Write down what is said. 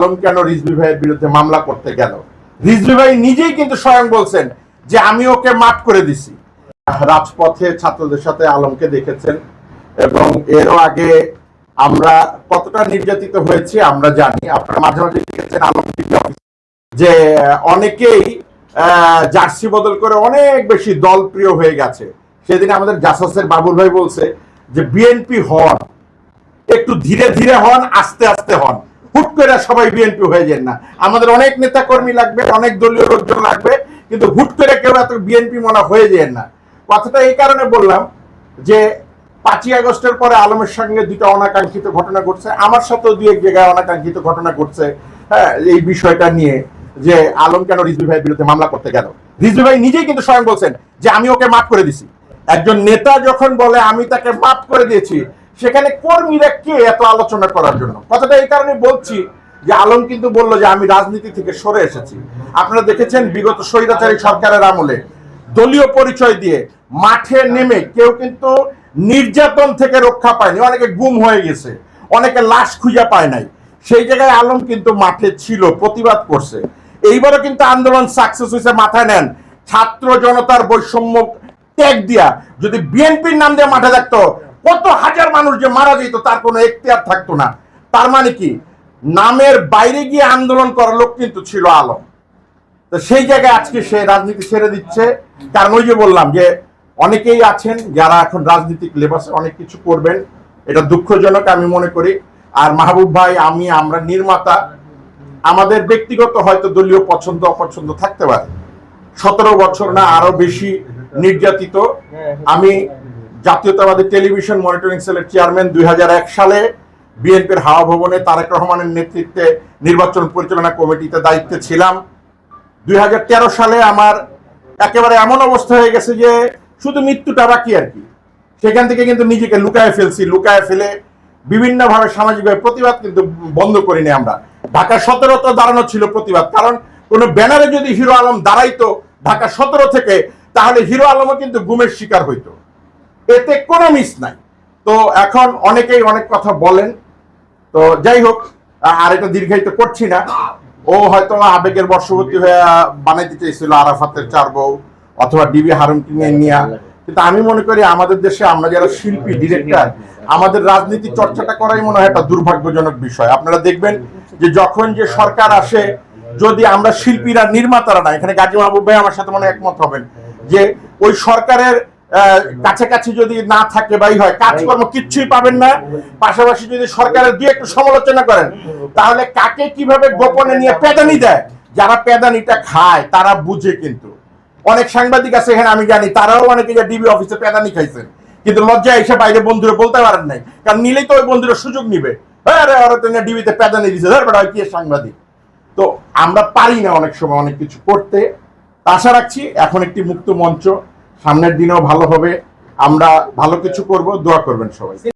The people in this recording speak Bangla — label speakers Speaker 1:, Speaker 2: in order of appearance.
Speaker 1: আলম কেন রিজভি ভাইয়ের বিরুদ্ধে মামলা করতে গেল? রিজভি ভাই নিজেই কিন্তু স্বয়ং বলছেন যে আমি ওকে মাফ করে দিছি। রাজপথে ছাত্রদের সাথে আলমকে দেখেছেন এবং এরও আগে আমরা কতটা নির্যাতিত হয়েছি আমরা জানি। আপনারা মাঝে মাঝে দেখেছেন আলম যে অনেকেই জার্সি বদল করে অনেক বেশি দলপ্রিয় হয়ে গেছে। সেদিন আমাদের জাসাসের বাবুল ভাই বলছে যে, বিএনপি হন, একটু ধীরে ধীরে হন, আস্তে আস্তে হন। হুট করে সবাই বিএনপি হয়ে যান না। আমাদের অনেক নেতা কর্মী লাগবে, অনেক দলীয় লোকজন লাগবে, কিন্তু হুট করে কেউ এত বিএনপি মনে হয়ে যায় না। কথাটা এই কারণে বললাম যে পাঁচই আগস্টের পরে আলমের সঙ্গে দুটো অনাকাঙ্ক্ষিত ঘটনা ঘটছে, আমার সাথেও দু এক জায়গায় অনাকাঙ্ক্ষিত ঘটনা ঘটছে হ্যাঁ এই বিষয়টা নিয়ে যে আলম কেন রিজভি ভাইয়ের বিরুদ্ধে মামলা করতে গেল? রিজভি ভাই নিজেই কিন্তু স্বয়ং বলছেন যে আমি ওকে মাফ করে দিছি। একজন নেতা যখন বলে, আমি তাকে মাফ করে দিয়েছি সেখানে কর্মীরা কে এত আলোচনা করার জন্য? কথাটা এই কারণে বলছি যে আলম কিন্তু বলল যে আমি রাজনীতি থেকে সরে এসেছি। আপনারা দেখেছেন বিগত স্বৈরাচারী সরকারের আমলে দলীয় পরিচয় দিয়ে মাঠে নেমে কেউ কিন্তু নির্যাতন থেকে রক্ষা পায়নি। অনেকে গুম হয়ে গেছে, অনেকে লাশ খুঁজে পায় নাই। সেই জায়গায় আলম কিন্তু মাঠে ছিল, প্রতিবাদ করছে। এইবারও কিন্তু আন্দোলন সাকসেস হয়েছে মাথায় নেন। ছাত্র জনতার বৈষম্য ত্যাগ দিয়া যদি বিএনপির নাম দিয়ে মাঠে থাকতো কত হাজার মানুষ যে মারা যেত, তার কোনো এখতিয়ার থাকতো না। তার মানে কি? নামের বাইরে গিয়ে আন্দোলন করার লোক কিন্তু ছিল আলম। তো সেই জায়গায় আজকে সে রাজনীতি ছেড়ে দিচ্ছে। কারণ ওই যে বললাম যে অনেকেই আছেন যারা এখন রাজনৈতিক লেবাসে অনেক কিছু করবেন। এটা দুঃখজনক আমি মনে করি। আর মাহবুব ভাই, আমি, আমরা নির্মাতা, আমাদের ব্যক্তিগত হয়তো দলীয় পছন্দ, অপছন্দ থাকতে পারে। সতেরো বছর না, আরও বেশি নির্যাতিত। আমি জাতীয়তাবাদী টেলিভিশন মনিটরিং সেলের চেয়ারম্যান দুই হাজার এক সালে বিএনপির হাওয়া ভবনে তারেক রহমানের নেতৃত্বে নির্বাচন পরিচালনা কমিটিতে দায়িত্বে ছিলাম। দুই হাজার তেরো সালে আমার একেবারে এমন অবস্থা হয়ে গেছে যে শুধু মৃত্যুটা বাকি আর কি। সেখান থেকে কিন্তু নিজেকে লুকায় ফেলছি, লুকায় ফেলে বিভিন্নভাবে সামাজিকভাবে প্রতিবাদ কিন্তু বন্ধ করিনি আমরা। ঢাকা সতেরোতে দাঁড়ানো ছিল প্রতিবাদ, কারণ কোনো ব্যানারে যদি হিরো আলম দাঁড়াইতো ঢাকা সতেরো থেকে, তাহলে হিরো আলমও কিন্তু গুমের শিকার হইতো। এতে কোনো মিস নাই। তো এখন অনেকেই অনেক কথা বলেন। তো যাই হোক আর এটা দীর্ঘায়িত করছি না। ও হয়তো আবেগের বর্ষবর্তী হয়ে বানাইতে চাইছিল আরাফাতের চার বউ অথবা ডিবি হারুনকে নিয়ে নিয়া কিন্তু আমি মনে করি আমাদের দেশে আমরা যারা শিল্পী, ডিরেক্টর, আমাদের রাজনীতি চর্চাটা করাই মনে হয় একটা দুর্ভাগ্যজনক বিষয়। আপনারা দেখবেন যে যখন যে সরকার আসে, যদি আমরা শিল্পীরা, নির্মাতারা না, এখানে গাজী মাহবুব ভাই আমার সাথে মনে একমত হবেন, যে ওই সরকারের কাছাকাছি যদি না থাকে বাই হয়, কাজকর্ম কিচ্ছুই পাবেন না। পাশাপাশি যদি সরকারের দিয়ে একটু সমালোচনা করেন, তাহলে কাকে কীভাবে গোপনে নিয়ে পেদানি দেয়? যারা পেদানিটা খায়, তারা বুঝে কিন্তু। অনেক সাংবাদিক আছে এখানে আমি জানি, তারাও অনেকে যে ডিবি অফিসে পেদানি খাইছেন। কিন্তু লজ্জা এসে বাইরে বন্ধুরা বলতে পারেন নাই। কারণ নিলেই তো ওই বন্ধুরা সুযোগ নিবে। হ্যাঁ রে ওরা তো ডিবিতে পেদানি দিছে। ধর বেটা কি সাংবাদিক? তো আমরা পারি না অনেক সময় অনেক কিছু করতে। আশা রাখছি, এখন একটি মুক্ত মঞ্চ। সামনের দিনেও ভালো হবে। আমরা ভালো কিছু করব দোয়া করবেন সবাই।